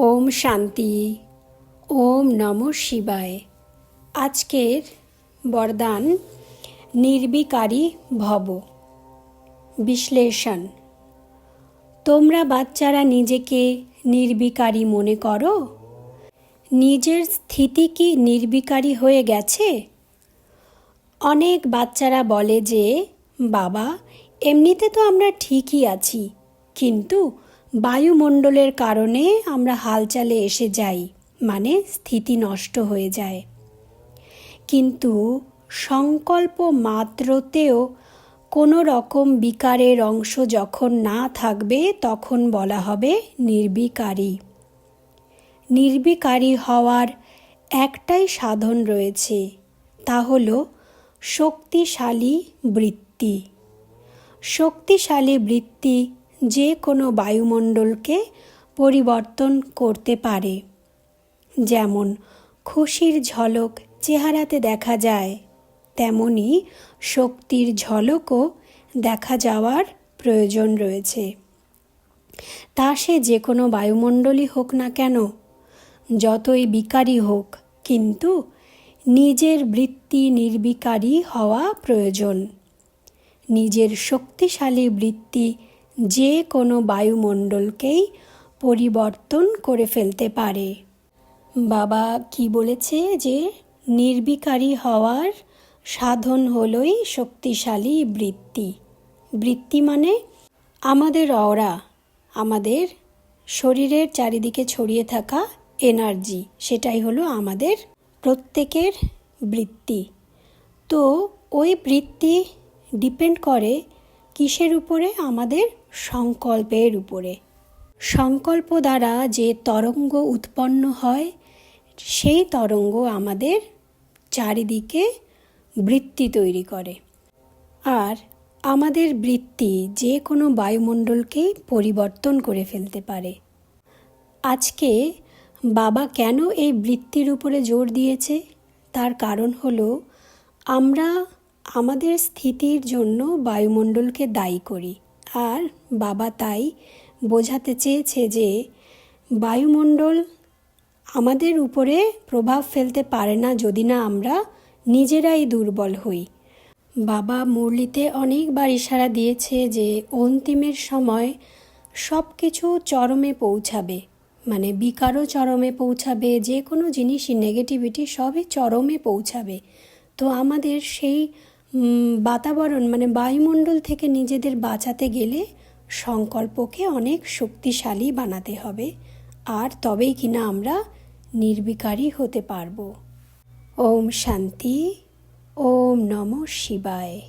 ওম শান্তি, ওম নম শিবায়। আজকের বরদান নির্বিকারী ভব। বিশ্লেষণ। তোমরা বাচ্চারা নিজেকে নির্বিকারী মনে করো? নিজের স্থিতি কি নির্বিকারী হয়ে গেছে? অনেক বাচ্চারা বলে যে, বাবা, এমনিতে তো আমরা ঠিকই আছি, কিন্তু বায়ুমণ্ডলের কারণে আমরা হালচালে এসে যাই মানে স্থিতি নষ্ট হয়ে যায়। কিন্তু সংকল্প মাত্রতেও কোনো রকম বিকারের অংশ যখন না থাকবে, তখন বলা হবে নির্বিকারী। নির্বিকারী হওয়ার একটাই সাধন রয়েছে, তা হল শক্তিশালী বৃত্তি। শক্তিশালী বৃত্তি যে কোনো বায়ুমণ্ডলকে পরিবর্তন করতে পারে। যেমন, খুশির ঝলক চেহারাতে দেখা যায়, তেমনি শক্তির ঝলকও দেখা যাওয়ার প্রয়োজন রয়েছে। তা সে যে কোনো বায়ুমণ্ডলই হোক না কেন, যতই বিকারী হোক, কিন্তু নিজের বৃত্তি নির্বিকারী হওয়া প্রয়োজন। নিজের শক্তিশালী বৃত্তি যে কোনো বায়ুমণ্ডলকেই পরিবর্তন করে ফেলতে পারে। বাবা কি বলেছে যে, নির্বিকারী হওয়ার সাধন হলই শক্তিশালী বৃত্তি। বৃত্তি মানে আমাদের অরা, আমাদের শরীরের চারিদিকে ছড়িয়ে থাকা এনার্জি, সেটাই হলো আমাদের প্রত্যেকের বৃত্তি। তো ওই বৃত্তি ডিপেন্ড করে কিসের উপরে? আমাদের সংকল্পের উপরে। সংকল্প দ্বারা যে তরঙ্গ উৎপন্ন হয়, সেই তরঙ্গ আমাদের চারিদিকে বৃত্তি তৈরি করে। আর আমাদের বৃত্তি যে কোনো বায়ুমণ্ডলকেই পরিবর্তন করে ফেলতে পারে। আজকে বাবা কেন এই বৃত্তির উপরে জোর দিয়েছে? তার কারণ হলো, আমরা আমাদের স্থিতির জন্য বায়ুমণ্ডলকে দায়ী করি। আর বাবা তাই বোঝাতে চেয়েছে যে বায়ুমণ্ডল আমাদের উপরে প্রভাব ফেলতে পারে না যদি না আমরা নিজেরাই দুর্বল হই। বাবা মুরলিতে অনেকবার ইশারা দিয়েছে যে অন্তিমের সময় সব কিছু চরমে পৌঁছাবে। মানে বিকারও চরমে পৌঁছাবে, যে কোনো জিনিসই নেগেটিভিটি সবই চরমে পৌঁছাবে। তো আমাদের সেই বাতাবরণ মানে বায়ুমণ্ডল থেকে নিজেদের বাঁচাতে গেলে সংকল্পকে অনেক শক্তিশালী বানাতে হবে। আর তবেই কিনা আমরা নির্বিকারী হতে পারব। ওম শান্তি, ওম নম শিবায়।